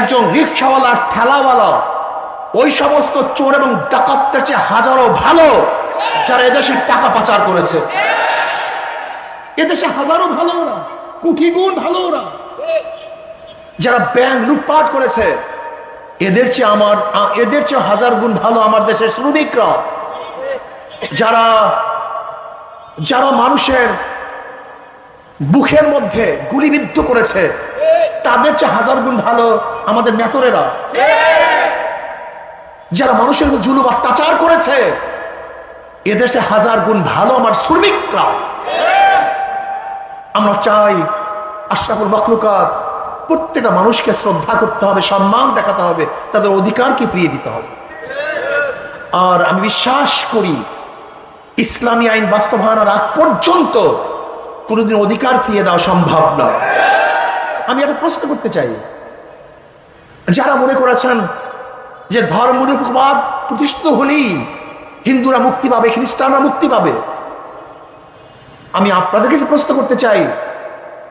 একজন রিক্সাওয়ালা ঠেলাওয়ালা, ওই সমস্ত চোর এবং ডাকাতদের চেয়ে হাজারো ভালো, যারা এদেশে টাকা পাচার করেছে। এদেশে হাজারো ভালো ওরা, কোটি গুণ ভালো ওরা। যারা ব্যাংক লুটপাট করেছে, এদের চেয়ে আমার, এদের চেয়ে হাজার গুণ ভালো আমার দেশের শ্রমিকরা। যারা যারা মানুষের বুকের মধ্যে গুলিবিদ্ধ করেছে তাদের চেয়ে হাজার গুণ ভালো আমাদের নেতরেরা। যারা মানুষের জুলুম, অত্যাচার করেছে, এদেশে হাজার গুণ ভালো আমার শ্রমিকরা। আমরা চাই আশরাফুল মখলুকাত প্রত্যেকটা মানুষকে শ্রদ্ধা করতে হবে, সম্মান দেখাতে হবে, তাদের অধিকারকে ফিরিয়ে দিতে হবে। আর আমি বিশ্বাস করি, ইসলামী আইন বাস্তবায়নের আগ পর্যন্ত কোনোদিন অধিকার ফিরিয়ে দেওয়া সম্ভব নয়। আমি একটা প্রশ্ন করতে চাই। যারা মনে করেছেন যে ধর্মনিরপেক্ষবাদ প্রতিষ্ঠিত হলেই হিন্দুরা মুক্তি পাবে, খ্রিস্টানরা মুক্তি পাবে, আমি আপনাদের কাছে প্রশ্ন করতে চাই,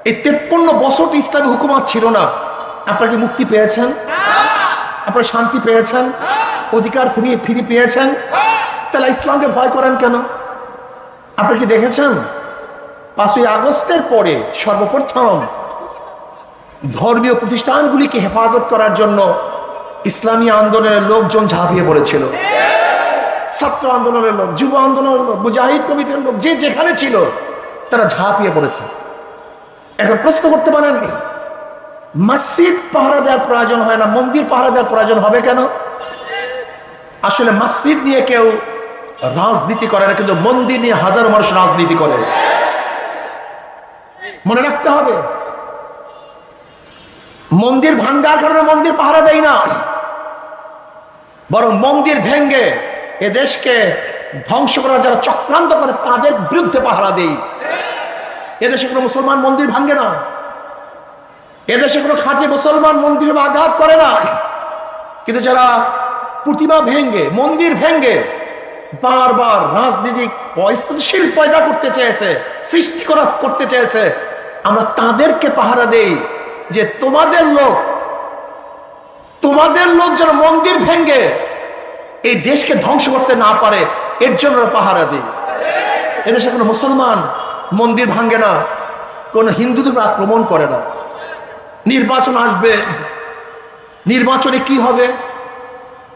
এই তেপ্পন্ন বছর তো ইসলামী হুকুমাত ছিল না। আপনারা কি মুক্তি পেয়েছেন? আপনারা শান্তি পেয়েছেন? অধিকার ফিরিয়ে ফিরে পেয়েছেন? তাহলে ইসলামকে ভয় করেন কেন? আপনি কি দেখেছেন? পাঁচই আগস্টের পরে সর্বপ্রথম ধর্মীয় প্রতিষ্ঠানগুলিকে হেফাজত করার জন্য ইসলামী আন্দোলনের লোকজন ঝাঁপিয়ে পড়েছিল। ছাত্র আন্দোলনের লোক, যুব আন্দোলনের লোক, মুজাহিদ কমিটির লোক, যে যেখানে ছিল, তারা ঝাঁপিয়ে পড়েছে। এখন প্রশ্ন করতে পারেন মসজিদ পাহারা দেওয়ার প্রয়োজন হয় না, মন্দির পাহারা দেওয়ার প্রয়োজন হবে কেন? আসলে মসজিদ নিয়ে কেউ রাজনীতি করে না, কিন্তু মন্দির নিয়ে হাজারো মানুষ রাজনীতি করে। মনে রাখতে হবে মন্দির ভাঙ্গার কারণে মন্দির পাহারা দেয় না। বরং মন্দির ভেঙ্গে এ দেশকে ধ্বংস করার যারা চক্রান্ত করে, তাদের বিরুদ্ধে পাহারা দেই এদেশে কোনো মুসলমান মন্দির ভাঙ্গে না। এদেশে কোনো খাঁটি মুসলমান মন্দিরে আঘাত করে না। কিন্তু যারা প্রতিমা ভেঙ্গে, মন্দির ভেঙ্গে বারবার রাজনীতিক অস্থিতিশীল পয়দা করতে চেয়েছে, সৃষ্টি করা, করতে চেয়েছে, আমরা তাদেরকে পাহারা দেই। যে তোমাদের লোক তোমাদের লোক যেন মন্দির ভেঙ্গে এই দেশকে ধ্বংস করতে না পারে, এর জন্য পাহারা দিই এদেশে কোনো মুসলমান মন্দির ভাঙ্গে না, কোনো হিন্দুদের আক্রমণ করে না। নির্বাচন আসবে, নির্বাচনে কি হবে?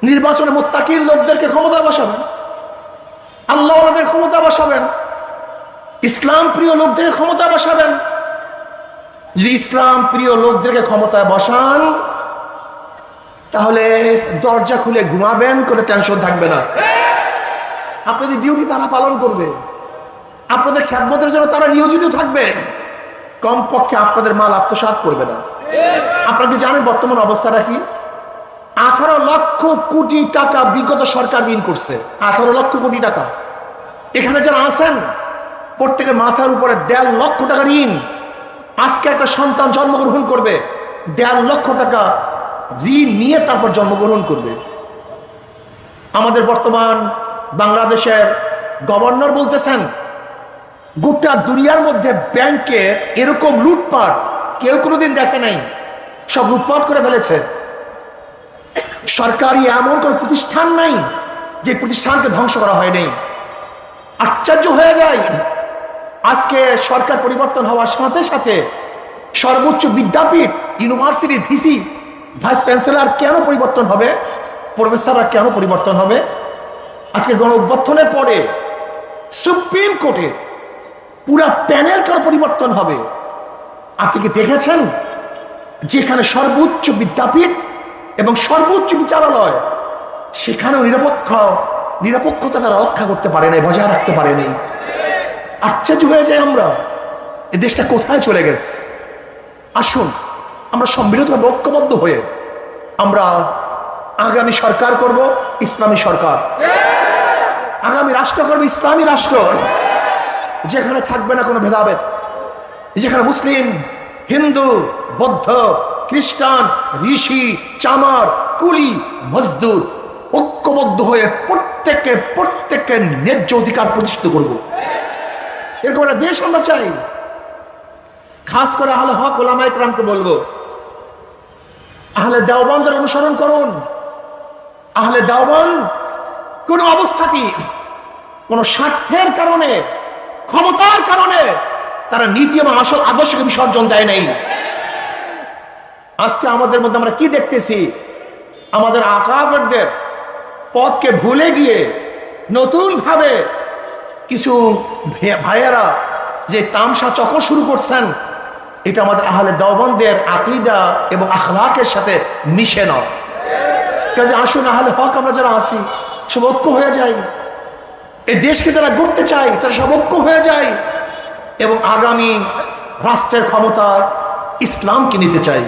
নির্বাচনে মোত্তাকির লোকদেরকে ক্ষমতা বসাবেন আল্লাহ ক্ষমতা বসাবেন, ইসলাম প্রিয় লোকদের ক্ষমতা বসাবেন। যদি ইসলাম প্রিয় লোকদেরকে ক্ষমতায় বসান, তাহলে দরজা খুলে ঘুমাবেন, কোনো টেনশন থাকবে না। আপনাদের ডিউটি তারা পালন করবে। আপনাদের খ্যাতমতের জন্য তারা নিয়োজিত থাকবে। কমপক্ষে আপনাদের মাল আত্মসাৎ করবে না। আপনারা কি জানেন বর্তমান অবস্থাটা কি? আঠারো লক্ষ কোটি টাকা বিগত সরকার ঋণ করছে। আঠারো লক্ষ কোটি টাকা। এখানে যারা আছেন, প্রত্যেকের মাথার উপরে দেড় লক্ষ টাকা ঋণ। আজকে একটা সন্তান জন্মগ্রহণ করবে, দেড় লক্ষ টাকা ঋণ নিয়ে তারপর জন্মগ্রহণ করবে। আমাদের বর্তমান বাংলাদেশের গভর্নর বলতেছেন, গোটা দুনিয়ার মধ্যে ব্যাংকের এরকম লুটপাট কেউ কোনোদিন দেখে নাই, সব লুটপাট করে ফেলেছে। সরকারি এমন কোন প্রতিষ্ঠান নাই যে প্রতিষ্ঠানকে ধ্বংস করা হয়নি আশ্চর্য হয়ে যায় আজকে সরকার পরিবর্তন হওয়ার সাথে সাথে সর্বোচ্চ বিদ্যাপীঠ, ইউনিভার্সিটির ভিসি, ভাইস চ্যান্সেলর কেন পরিবর্তন হবে? প্রফেসররা কেন পরিবর্তন হবে? আজকে গণ অভ্যর্থনের পরে সুপ্রিম কোর্টে পুরা প্যানেল কেন পরিবর্তন হবে? আপনি কি দেখেছেন? যেখানে সর্বোচ্চ বিদ্যাপীঠ এবং সর্বোচ্চ বিচারালয়, সেখানেও নিরপেক্ষ, নিরপেক্ষতা তারা রক্ষা করতে পারে নাই বজায় রাখতে পারেনি। আশ্চর্য হয়ে যায় আমরা। এ দেশটা কোথায় চলে গেছে? আসুন, আমরা সম্মিলিতভাবে ঐক্যবদ্ধ হয়ে আমরা আগামী সরকার করব, ইসলামী সরকার। আগামী রাষ্ট্র করব, ইসলামী রাষ্ট্র। যেখানে থাকবে না কোনো ভেদাভেদ। যেখানে মুসলিম, হিন্দু, বৌদ্ধ, খ্রিস্টান, ঋষি, চামার, কুলি, মজদুর ঐক্যবদ্ধ হয়ে প্রত্যেককে প্রত্যেকের ন্যায্য অধিকার প্রতিষ্ঠিত করব। এরকম একটা দেশ আমরা চাই। খাস করে আহলে হক ওলামা ইকরামকে বলব, আহলে দেওবন্দের অনুসরণ করুন। আহলে দেওবন কোন অবস্থাতেই কোন স্বার্থের কারণে, ক্ষমতার কারণে তারা নীতি এবং আসল আদর্শকে বিসর্জন দেয় নাই। আজকে আমাদের মধ্যে আমরা কি দেখতেছি? আমাদের আকাবরদের পথকে ভুলে গিয়ে নতুন ভাবে কিছু ভাইয়েরা যে তামসা চক্র শুরু করছেন, এটা আমাদের আহলে দেওবন্দের আকিদা এবং আখলাকের সাথে মিশে না। কাজে আসুন, আহলে হক, আমরা যারা আসি সব ঐক্য হয়ে যাই। এই দেশকে যারা গড়তে চাই তারা সব ঐক্য হয়ে যায় এবং আগামী রাষ্ট্রের ক্ষমতা ইসলামকে নিতে চাই।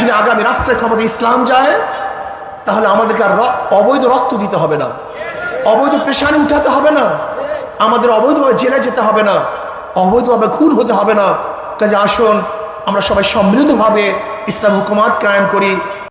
যদি আগামী রাষ্ট্রের ক্ষমতা ইসলাম যায়, তাহলে আমাদেরকে আর অবৈধ রক্ত দিতে হবে না। অবৈধ প্রেশারে উঠাতে হবে না। আমাদের অবৈধভাবে জেলে যেতে হবে না, অবৈধভাবে খুন হতে হবে না। কাজে আসুন, আমরা সবাই সম্মিলিতভাবে ইসলাম হুকুমাত কায়েম করি।